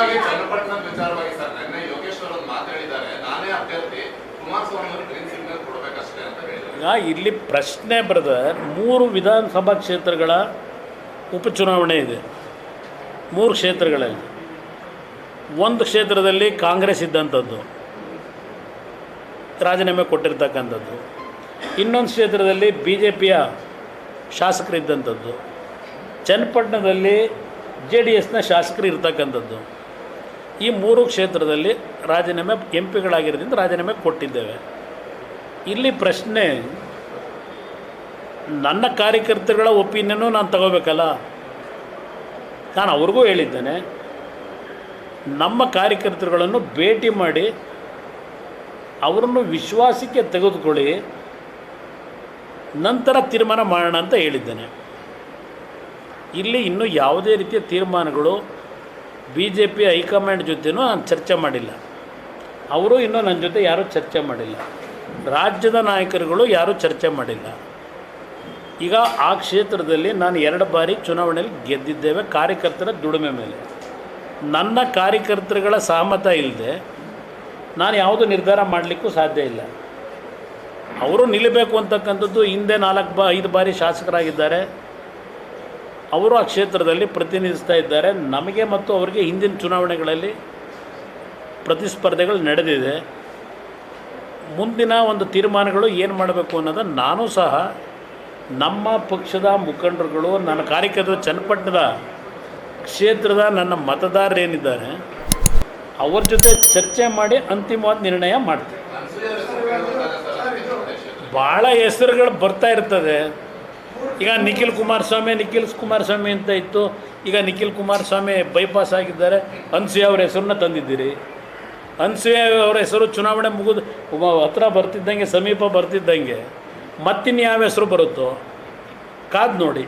ಮುಖ್ಯವಾಗಿ ಚನ್ನಪಟ್ಟಣದ ವಿಚಾರವಾಗಿ ಸರ್, ನಿನ್ನೆ ಯೋಗೇಶ್ವರ್ ಒಂದು ಮಾತಾಡಿದ್ದಾರೆ ನಾನೇ ಅಭ್ಯರ್ಥಿ. ಕುಮಾರಸ್ವಾಮಿ ಅವರು ಗ್ರೀನ್ ಸಿಗ್ನಲ್ ಕೊಡಬೇಕಷ್ಟೇ ಅಂತ ಹೇಳಿದ್ರು ಇಲ್ಲಿ ಪ್ರಶ್ನೆ ಬರೆದ, ಮೂರು ವಿಧಾನಸಭಾ ಕ್ಷೇತ್ರಗಳ ಉಪಚುನಾವಣೆ ಇದೆ. ಮೂರು ಕ್ಷೇತ್ರಗಳಲ್ಲಿ. ಒಂದು ಕ್ಷೇತ್ರದಲ್ಲಿ ಕಾಂಗ್ರೆಸ್ ಇದ್ದಂಥದ್ದು. ರಾಜೀನಾಮೆ ಕೊಟ್ಟಿರ್ತಕ್ಕಂಥದ್ದು. ಇನ್ನೊಂದು ಕ್ಷೇತ್ರದಲ್ಲಿ ಬಿ ಜೆ ಪಿಯ ಶಾಸಕರಿದ್ದಂಥದ್ದು ಚನ್ನಪಟ್ಟಣದಲ್ಲಿ ಜೆ ಡಿ ಎಸ್ನ ಶಾಸಕರು ಇರ್ತಕ್ಕಂಥದ್ದು. ಈ ಮೂರು ಕ್ಷೇತ್ರದಲ್ಲಿ ರಾಜೀನಾಮೆ ಎಂ ಪಿಗಳಾಗಿರೋದ್ರಿಂದ ರಾಜೀನಾಮೆ ಕೊಟ್ಟಿದ್ದೇವೆ. ಇಲ್ಲಿ ಪ್ರಶ್ನೆ, ನನ್ನ ಕಾರ್ಯಕರ್ತರುಗಳ ಒಪಿನಿಯನ್ನು ನಾನು ತಗೋಬೇಕಲ್ಲ? ನಾನು ಅವ್ರಿಗೂ ಹೇಳಿದ್ದೇನೆ, ನಮ್ಮ ಕಾರ್ಯಕರ್ತರುಗಳನ್ನು ಭೇಟಿ ಮಾಡಿ ಅವರನ್ನು ವಿಶ್ವಾಸಕ್ಕೆ ತೆಗೆದುಕೊಳ್ಳಿ, ನಂತರ ತೀರ್ಮಾನ ಮಾಡೋಣ ಅಂತ ಹೇಳಿದ್ದೇನೆ. ಇಲ್ಲಿ ಇನ್ನೂ ಯಾವುದೇ ರೀತಿಯ ತೀರ್ಮಾನಗಳು ಬಿ ಜೆ ಪಿ ಹೈಕಮಾಂಡ್ ಜೊತೆನೂ ನಾನು ಚರ್ಚೆ ಮಾಡಿಲ್ಲ. ಅವರು ಇನ್ನೂ ನನ್ನ ಜೊತೆ ಯಾರೂ ಚರ್ಚೆ ಮಾಡಿಲ್ಲ. ರಾಜ್ಯದ ನಾಯಕರುಗಳು ಯಾರೂ ಚರ್ಚೆ ಮಾಡಿಲ್ಲ. ಈಗ ಆ ಕ್ಷೇತ್ರದಲ್ಲಿ ನಾನು ಎರಡು ಬಾರಿ ಚುನಾವಣೆಯಲ್ಲಿ ಗೆದ್ದಿದ್ದೇವೆ, ಕಾರ್ಯಕರ್ತರ ದುಡಿಮೆ ಮೇಲೆ. ನನ್ನ ಕಾರ್ಯಕರ್ತರುಗಳ ಸಹಮತ ಇಲ್ಲದೆ ನಾನು ಯಾವುದು ನಿರ್ಧಾರ ಮಾಡಲಿಕ್ಕೂ ಸಾಧ್ಯ ಇಲ್ಲ. ಅವರು ನಿಲ್ಲಬೇಕು ಅಂತಕ್ಕಂಥದ್ದು ಹಿಂದೆ ನಾಲ್ಕು ಬಾ, ಐದು ಬಾರಿ ಶಾಸಕರಾಗಿದ್ದಾರೆ. ಅವರು ಆ ಕ್ಷೇತ್ರದಲ್ಲಿ ಪ್ರತಿನಿಧಿಸ್ತಾ ಇದ್ದಾರೆ. ನಮಗೆ ಮತ್ತು ಅವರಿಗೆ ಹಿಂದಿನ ಚುನಾವಣೆಗಳಲ್ಲಿ ಪ್ರತಿಸ್ಪರ್ಧೆಗಳು ನಡೆದಿದೆ. ಮುಂದಿನ ಒಂದು ತೀರ್ಮಾನಗಳು ಏನು ಮಾಡಬೇಕು ಅನ್ನೋದು ನಾನು ಸಹ ನಮ್ಮ ಪಕ್ಷದ ಮುಖಂಡರುಗಳು, ನನ್ನ ಕಾರ್ಯಕರ್ತರ, ಚನ್ನಪಟ್ಟಣದ ಕ್ಷೇತ್ರದ ನನ್ನ ಮತದಾರರೇನಿದ್ದಾರೆ ಅವ್ರ ಜೊತೆ ಚರ್ಚೆ ಮಾಡಿ ಅಂತಿಮವಾದ ನಿರ್ಣಯ ಮಾಡ್ತೀವಿ. ಭಾಳ ಹೆಸರುಗಳು ಬರ್ತಾ ಇರ್ತದೆ. ಈಗ ನಿಖಿಲ್ ಕುಮಾರಸ್ವಾಮಿ ನಿಖಿಲ್ ಕುಮಾರಸ್ವಾಮಿ ಅಂತ ಇತ್ತು. ಈಗ ನಿಖಿಲ್ ಕುಮಾರಸ್ವಾಮಿ ಬೈಪಾಸ್ ಆಗಿದ್ದಾರೆ. ಅನ್ಸೂಯ ಅವ್ರ ಹೆಸರನ್ನ ತಂದಿದ್ದೀರಿ. ಅನ್ಸೂಯ ಅವರ ಹೆಸರು ಚುನಾವಣೆ ಮುಗಿದು ಹತ್ರ ಬರ್ತಿದ್ದಂಗೆ, ಸಮೀಪ ಬರ್ತಿದ್ದಂಗೆ ಮತ್ತಿನ್ನು ಯಾವ ಹೆಸರು ಬರುತ್ತೋ? ಕಾದು ನೋಡಿ.